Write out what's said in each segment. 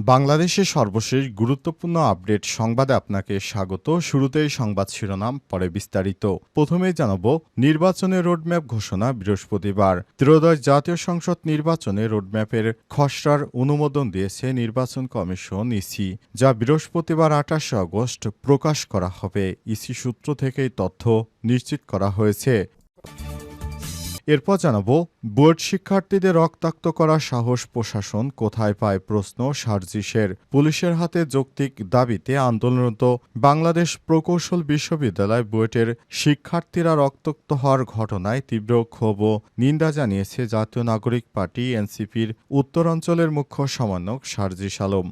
বাংলাদেশের সর্বশেষ গুরুত্বপূর্ণ আপডেট সংবাদে আপনাকে স্বাগত। শুরুতেই সংবাদ শিরোনাম, পরে বিস্তারিত। প্রথমেই জানাব নির্বাচনের রোডম্যাপ ঘোষণা বৃহস্পতিবার। ত্রয়োদশ জাতীয় সংসদ নির্বাচনে রোডম্যাপের খসড়ার অনুমোদন দিয়েছে নির্বাচন কমিশন ইসি, যা বৃহস্পতিবার আঠাশে আগস্ট প্রকাশ করা হবে। ইসি সূত্র থেকেই তথ্য নিশ্চিত করা হয়েছে। এরপর জানাব, বুয়েট শিক্ষার্থীদের রক্তাক্ত করার সাহস প্রশাসন কোথায় পায় প্রশ্ন সার্জিসের পুলিশের হাতে যৌক্তিক দাবিতে আন্দোলনরত বাংলাদেশ প্রকৌশল বিশ্ববিদ্যালয় বুয়েটের শিক্ষার্থীরা রক্তাক্ত হওয়ার ঘটনায় তীব্র ক্ষোভ ও নিন্দা জানিয়েছে জাতীয় নাগরিক পার্টি এনসিপির উত্তরাঞ্চলের মুখ্য সমন্বয়ক সার্জিস আলম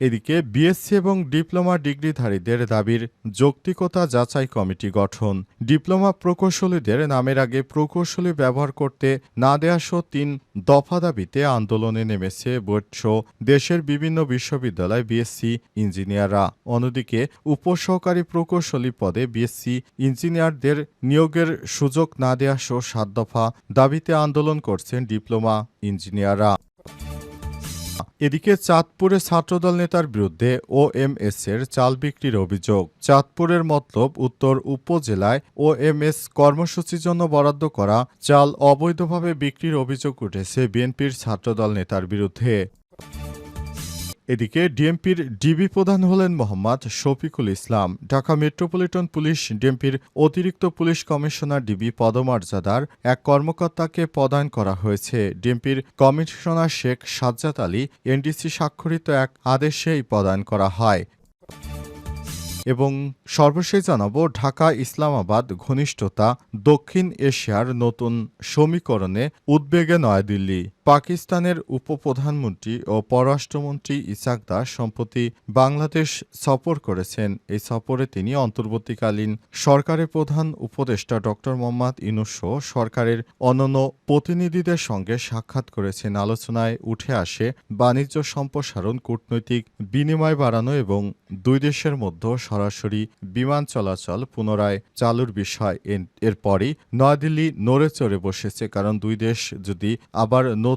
এদিকে বিএসসি এবং ডিপ্লোমা ডিগ্রিধারীদের দাবির যৌক্তিকতা যাচাই কমিটি গঠন। ডিপ্লোমা প্রকৌশলীদের নামের আগে প্রকৌশলী ব্যবহার করতে না দেয়া সহ তিন দফা দাবিতে আন্দোলনে নেমেছে বুয়েটসহ দেশের বিভিন্ন বিশ্ববিদ্যালয় বিএসসি ইঞ্জিনিয়াররা। অন্যদিকে উপসহকারী প্রকৌশলী পদে বিএসসি ইঞ্জিনিয়ারদের নিয়োগের সুযোগ না দেয়া সহ সাত দফা দাবিতে আন্দোলন করছেন ডিপ্লোমা ইঞ্জিনিয়াররা। এদিকে চাঁদপুরে ছাত্রদল নেতার বিরুদ্ধে ও এম এস এর চাল বিক্রির অভিযোগ। চাঁদপুরের মতলব উত্তর উপজেলায় ও এম এস কর্মসূচির জন্য বরাদ্দ করা চাল অবৈধভাবে বিক্রির অভিযোগ উঠেছে বিএনপির ছাত্রদল নেতার বিরুদ্ধে। এদিকে ডিএমপির ডিবি প্রধান হলেন মোহাম্মদ শফিকুল ইসলাম, ঢাকা মেট্রোপলিটন পুলিশ ডিএমপির অতিরিক্ত পুলিশ কমিশনার ডিবি পদমর্যাদার এক কর্মকর্তাকে প্রদান করা হয়েছে। ডিএমপির কমিশনার শেখ সাজ্জাদ আলী, এনডিসি স্বাক্ষরিত এক আদেশেই প্রদান করা হয়। এবং সর্বশেষ জানাব, ঢাকা ইসলামাবাদ ঘনিষ্ঠতা দক্ষিণ এশিয়ার নতুন সমীকরণে উদ্বেগে নয়াদিল্লি। পাকিস্তানের উপপ্রধানমন্ত্রী ও পররাষ্ট্রমন্ত্রী ইসাক দাস সম্প্রতি বাংলাদেশ সফর করেছেন। এই সফরে তিনি অন্তর্বর্তীকালীন সরকারের প্রধান উপদেষ্টা ড. মোহাম্মদ ইনুস সরকারের অন্যান্য প্রতিনিধিদের সঙ্গে সাক্ষাৎ করেছেন। আলোচনায় উঠে আসে বাণিজ্য সম্প্রসারণ, কূটনৈতিক বিনিময় বাড়ানো এবং দুই দেশের মধ্যে সরাসরি বিমান চলাচল পুনরায় চালুর বিষয়। এরপরই নয়াদিল্লি নড়ে চড়ে বসেছে। কারণ দুই দেশ যদি আবার নতুন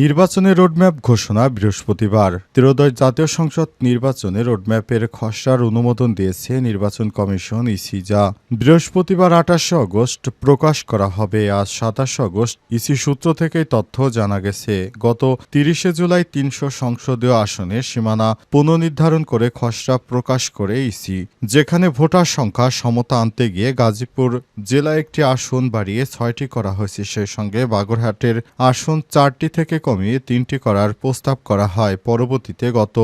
নির্বাচনের রোডম্যাপ ঘোষণা বৃহস্পতিবার। ত্রয়োদশ জাতীয় সংসদ নির্বাচনে রোডম্যাপের খসড়ার অনুমোদন দিয়েছে নির্বাচন কমিশন ইসি যা বৃহস্পতিবার আঠাশে আগস্ট প্রকাশ করা হবে, আজ সাতাশে আগস্ট ইসি সূত্র থেকে তথ্য জানা গেছে। গত তিরিশে জুলাই তিনশো সংসদীয় আসনের সীমানা পুনর্নির্ধারণ করে খসড়া প্রকাশ করে ইসি, যেখানে ভোটার সংখ্যা সমতা আনতে গিয়ে গাজীপুর জেলায় একটি আসন বাড়িয়ে ছয়টি করা হয়েছে। সেই সঙ্গে বাগরহাটের আসন চারটি থেকে কমিয়ে তিনটি করার প্রস্তাব করা হয়। পরবর্তীতে গত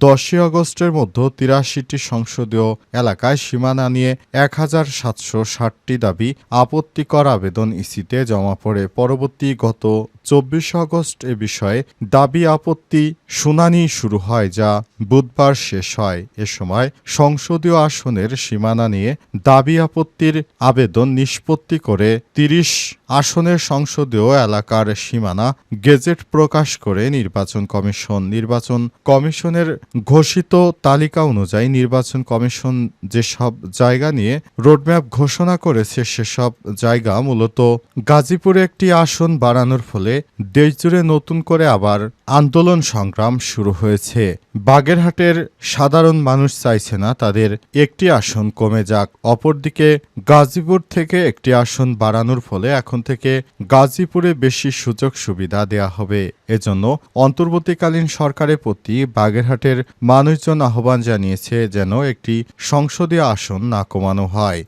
দশই আগস্টের মধ্যে তিরাশিটি সংসদীয় এলাকায় সীমানা নিয়ে এক হাজার সাতশো ষাটটি দাবি আপত্তিকর আবেদন ইসিতে জমা পড়ে। পরবর্তী গত চব্বিশ আগস্ট এ বিষয়ে দাবি আপত্তি শুনানি শুরু হয় যা বুধবার শেষ হয়। এ সময় সংসদীয় আসনের সীমানা নিয়ে দাবি আপত্তির আবেদন নিষ্পত্তি করে তিরিশ আসনের সংসদীয় এলাকার সীমানা গেজেট প্রকাশ করে নির্বাচন কমিশন। নির্বাচন কমিশনের ঘোষিত তালিকা অনুযায়ী নির্বাচন কমিশন যেসব জায়গা নিয়ে রোডম্যাপ ঘোষণা করেছে, সেসব জায়গা মূলত গাজীপুরে একটি আসন বাড়ানোর ফলে দেশজুড়ে নতুন করে আবার আন্দোলন সংগ্রাম শুরু হয়েছে। বাগেরহাটের সাধারণ মানুষ চাইছে না তাদের একটি আসন কমে যাক। অপরদিকে গাজীপুর থেকে একটি আসন বাড়ানোর ফলে এখন থেকে গাজীপুরে বেশি সুযোগ সুবিধা দেয়া হবে। এজন্য অন্তর্বর্তীকালীন সরকারের প্রতি বাগেরহাটের মানুষজন আহ্বান জানিয়েছে যেন একটি সংসদীয় আসন না কমানো হয়।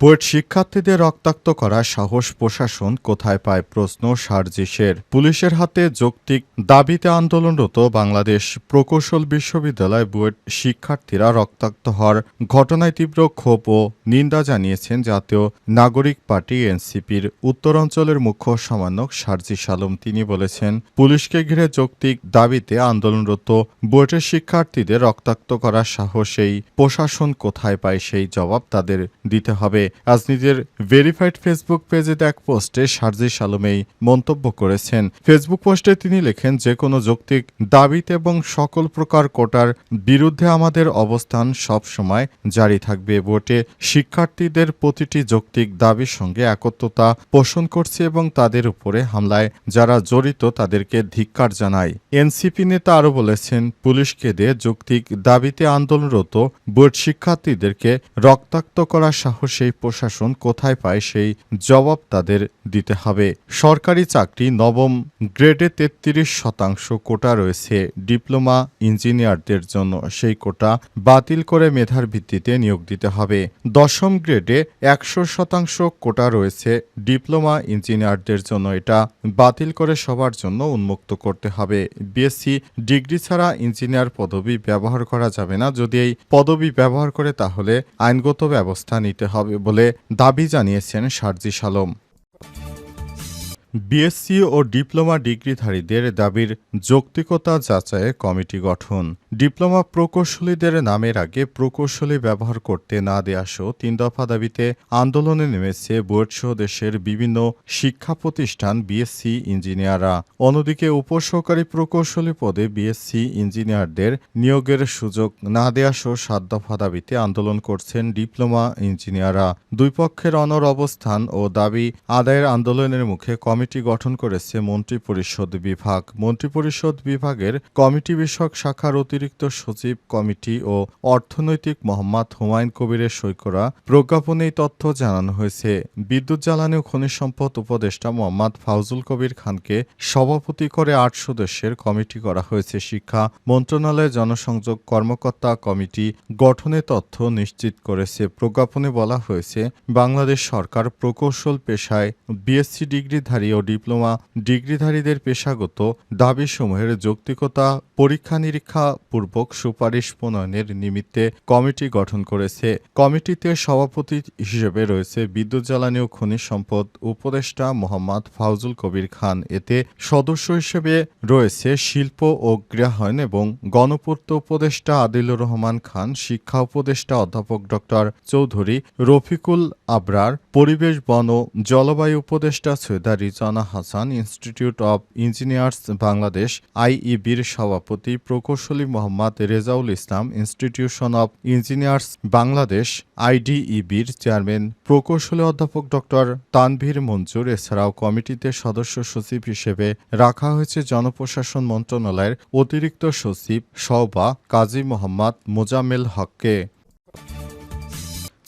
বুয়েট শিক্ষার্থীদের রক্তাক্ত করা সাহস প্রশাসন কোথায় পায় প্রশ্ন সার্জিসের পুলিশের হাতে যৌক্তিক দাবিতে আন্দোলনরত বাংলাদেশ প্রকৌশল বিশ্ববিদ্যালয় বুয়েট শিক্ষার্থীরা রক্তাক্ত হওয়ার ঘটনায় তীব্র ক্ষোভ ও নিন্দা জানিয়েছেন জাতীয় নাগরিক পার্টি এনসিপির উত্তরাঞ্চলের মুখ্য সমন্বয়ক সার্জিস আলম তিনি বলেছেন, পুলিশকে ঘিরে যৌক্তিক দাবিতে আন্দোলনরত বুয়েটের শিক্ষার্থীদের রক্তাক্ত করার সাহস এই প্রশাসন কোথায় পায় সেই জবাব তাদের দিতে হবে। আজ নিজের ভেরিফাইড ফেসবুক পেজে এক পোস্টে সার্জিস আলম এই মন্তব্য করেছেন। ফেসবুক পোস্টে তিনি লেখেন, যে কোনো যৌক্তিক দাবিতে এবং সকল প্রকার কোটার বিরুদ্ধে আমাদের অবস্থান সব সময় জারি থাকবে। ভোটে শিক্ষার্থীদের প্রতিটি যৌক্তিক দাবির সঙ্গে একত্রতা পোষণ করছে এবং তাদের উপরে হামলায় যারা জড়িত তাদেরকে ধিক্কার জানায় এনসিপি নেতা আরও বলেছেন, পুলিশকে দিয়ে যৌক্তিক দাবিতে আন্দোলনরত বোর্ড শিক্ষার্থীদেরকে রক্তাক্ত করার সাহস এই প্রশাসন কোথায় পায় সেই জবাব তাদের দিতে হবে। সরকারি চাকরি নবম গ্রেডে তেত্রিশ শতাংশ কোটা রয়েছে। ডিপ্লোমা ইঞ্জিনিয়ারদের জন্য সেই কোটা বাতিল করে মেধার ভিত্তিতে নিয়োগ দিতে হবে। দশম গ্রেডে একশো শতাংশ কোটা রয়েছে। ডিপ্লোমা ইঞ্জিনিয়ারদের জন্য এটা বাতিল করে সবার জন্য উন্মুক্ত করতে হবে। বিএসসি ডিগ্রি ছাড়া ইঞ্জিনিয়ার পদবি ব্যবহার করা যাবে না। যদি এই পদবি ব্যবহার করে তাহলে আইনগত ব্যবস্থা নিতে হবে বলে দাবি জানিয়েছেন সার্জি আলম বিএসসি ও ডিপ্লোমা ডিগ্রিধারীদের দাবির যৌক্তিকতা যাচাইয়ে কমিটি গঠন। ডিপ্লোমা প্রকৌশলীদের নামের আগে প্রকৌশলী ব্যবহার করতে না দেয়াসহ তিন দফা দাবিতে আন্দোলনে নেমেছে বুয়েটসহ দেশের বিভিন্ন শিক্ষা প্রতিষ্ঠান বিএসসি ইঞ্জিনিয়াররা। অন্যদিকে উপসহকারী প্রকৌশলী পদে বিএসসি ইঞ্জিনিয়ারদের নিয়োগের সুযোগ না দেয়াসহ সাত দফা দাবিতে আন্দোলন করছেন ডিপ্লোমা ইঞ্জিনিয়াররা। দুই পক্ষের অনর অবস্থান ও দাবি আদায়ের আন্দোলনের মুখে কমিটি গঠন করেছে মন্ত্রিপরিষদ বিভাগ। মন্ত্রিপরিষদ বিভাগের কমিটি বিষয়ক শাখার অতিরিক্ত সচিব কমিটি ও অর্থনৈতিক মোহাম্মদ হুমায়ুন কবিরের সই করা প্রজ্ঞাপনে তথ্য জানানো হয়েছে। বিদ্যুৎ জ্বালানি ও খনিজ সম্পদ উপদেষ্টা মোহাম্মদ ফাউজুল কবির খানকে সভাপতি করে আট সদস্যের কমিটি করা হয়েছে। শিক্ষা মন্ত্রণালয়ের জনসংযোগ কর্মকর্তা কমিটি গঠনে তথ্য নিশ্চিত করেছে। প্রজ্ঞাপনে বলা হয়েছে, বাংলাদেশ সরকার প্রকৌশল পেশায় বিএসসি ডিগ্রিধারী ও ডিপ্লোমা ডিগ্রিধারীদের পেশাগত দাবিসমূহের যৌক্তিকতা, পরীক্ষা নিরীক্ষা পূর্বক সুপারিশ প্রণয়নের নিমিত্তে কমিটি গঠন করেছে। কমিটিতে সভাপতি হিসেবে রয়েছে বিদ্যুৎ জ্বালানি ও খনিজ সম্পদ উপদেষ্টা মোহাম্মদ ফাউজুল কবির খান। এতে সদস্য হিসেবে রয়েছে শিল্প ও গৃহায়ন এবং গণপূর্ত উপদেষ্টা আদিলুর রহমান খান, শিক্ষা উপদেষ্টা অধ্যাপক ডক্টর চৌধুরী রফিকুল আবরার, পরিবেশ বন ও জলবায়ু উপদেষ্টা Syeda Rizwana Hasan institute of engineers Bangladesh আইইবির সভাপতি প্রকৌশলী Mohammad Rezaul Islam institution of engineers Bangladesh আইডিইবির chairman প্রকৌশলী অধ্যাপক ডক্টর তানভীর মঞ্জুর। এছাড়াও কমিটিতে সদস্য সচিব হিসেবে রাখা হয়েছে জনপ্রশাসন মন্ত্রণালয়ের অতিরিক্ত সচিব সওবা কাজী মোহাম্মদ মোজাম্মেল হককে।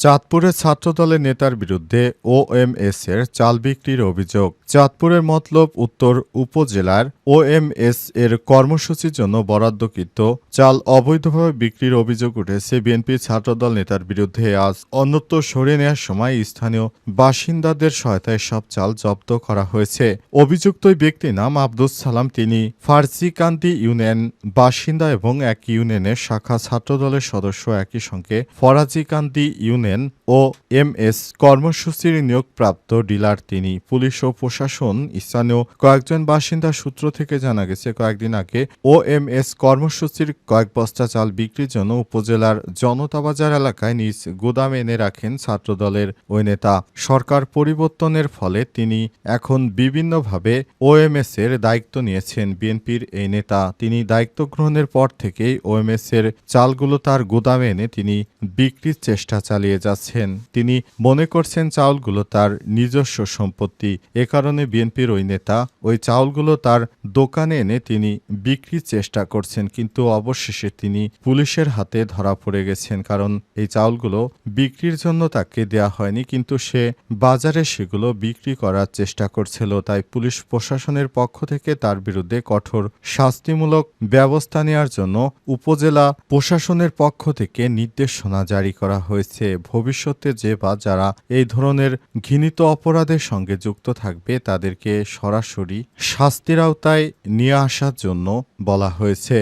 চাঁদপুরের ছাত্রদলের নেতার বিরুদ্ধে ওএমএস এর চাল বিক্রির অভিযোগ। চাঁদপুরের মতলব উত্তর উপজেলার ওএমএস এর কর্মসূচির জন্য বরাদ্দকৃত চাল অবৈধভাবে বিক্রির অভিযোগ উঠেছে বিএনপির ছাত্রদল নেতার বিরুদ্ধে। আজ অন্যত্র সরিয়ে নেওয়ার সময় স্থানীয় বাসিন্দাদের সহায়তায় সব চাল জব্দ করা হয়েছে। অভিযুক্ত ব্যক্তির নাম আব্দুস সালাম। তিনি ফার্সিকান্দি ইউনিয়ন বাসিন্দা এবং এক ইউনিয়নের শাখা ছাত্রদলের সদস্য। একই সঙ্গে Farajikandi union O M S কর্মসূচির নিয়োগপ্রাপ্ত ডিলার তিনি। পুলিশ ও প্রশাসন, স্থানীয় কয়েকজন বাসিন্দা সূত্র থেকে জানা গেছে, কয়েকদিন আগে ও এম এস কর্মসূচির কয়েক বস্তা চাল বিক্রির জন্য উপজেলার জনতা বাজার এলাকায় নিজ গুদামে এনে রাখেন ছাত্রদলের ওই নেতা। সরকার পরিবর্তনের ফলে তিনি এখন বিভিন্নভাবে ওএমএস এর দায়িত্ব নিয়েছেন। বিএনপির এই নেতা তিনি দায়িত্ব গ্রহণের পর থেকেই ওএমএস এর চালগুলো তার গুদামে এনে তিনি বিক্রির চেষ্টা চালিয়ে যাচ্ছেন। তিনি মনে করছেন চাউলগুলো তার নিজস্ব সম্পত্তি। এ কারণে বিএনপির ওই নেতা ওই চাউলগুলো তার দোকানে এনে তিনি বিক্রির চেষ্টা করছেন, কিন্তু অবশেষে তিনি পুলিশের হাতে ধরা পড়ে গেছেন, কারণ এই চাউলগুলো বিক্রির জন্য তাকে দেয়া হয়নি, কিন্তু সে বাজারে সেগুলো বিক্রি করার চেষ্টা করছিল। তাই পুলিশ প্রশাসনের পক্ষ থেকে তার বিরুদ্ধে কঠোর শাস্তিমূলক ব্যবস্থা নেওয়ার জন্য উপজেলা প্রশাসনের পক্ষ থেকে নির্দেশনা জারি করা হয়েছে। ভবিষ্যতে যে বা যারা এই ধরনের ঘৃণিত অপরাধের সঙ্গে যুক্ত থাকবে, তাদেরকে সরাসরি শাস্তির আওতায় নিয়ে আসার জন্য বলা হয়েছে।